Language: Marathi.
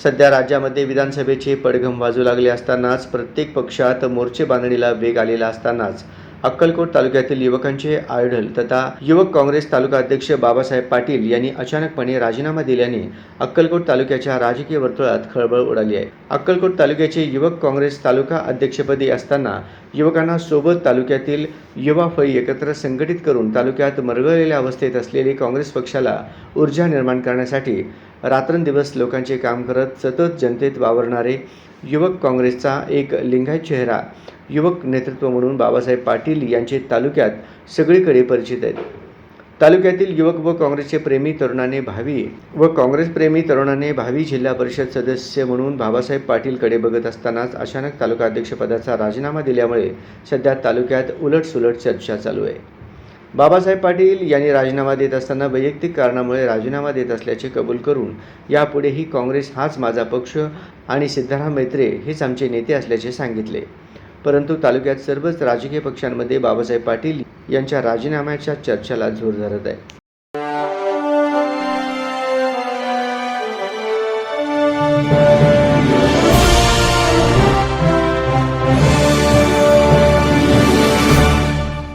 सध्या राज्यामध्ये विधानसभेचे पडघम वाजू लागले असतानाच प्रत्येक पक्षात मोर्चे बांधणीला वेग आलेला असतानाच अक्कलकोट तालुक्यातील युवकांचे आयडल तथा युवक काँग्रेस तालुका अध्यक्ष बाबासाहेब पाटील यांनी अचानकपणे राजीनामा दिल्याने अक्कलकोट तालुक्याच्या राजकीय वर्तुळात खळबळ उडाली आहे. अक्कलकोट तालुक्याचे युवक काँग्रेस तालुका अध्यक्षपदी असताना युवकांना सोबत तालुक्यातील युवा फळी एकत्र संघटित करून तालुक्यात मरगळलेल्या अवस्थेत असलेली काँग्रेस पक्षाला ऊर्जा निर्माण करण्यासाठी रात्रंदिवस लोकांचे काम करत सतत जनतेत वावरणारे युवक काँग्रेसचा एक लिंगायत चेहरा युवक नेतृत्व म्हणून बाबासाहेब पाटील यांचे तालुक्यात सगळीकडे परिचित आहेत. तालुक्यातील युवक व काँग्रेसचे प्रेमी तरुणाने भावी व काँग्रेस प्रेमी तरुणाने भावी जिल्हा परिषद सदस्य म्हणून बाबासाहेब पाटीलकडे बघत असतानाच अचानक तालुका अध्यक्षपदाचा राजीनामा दिल्यामुळे सध्या तालुक्यात उलटसुलट चर्चा चालू आहे. बाबासाहेब पाटील यांनी राजीनामा देत असताना वैयक्तिक कारणामुळे राजीनामा देत असल्याचे कबूल करून यापुढेही काँग्रेस हाच माझा पक्ष आणि सिद्धाराम मैत्रे हेच आमचे नेते असल्याचे सांगितले. परंतु तालुक्यात सर्वच राजकीय पक्षांमध्ये बाबासाहेब पाटील यांच्या राजीनाम्याच्या चर्चेला जोर धरत आहे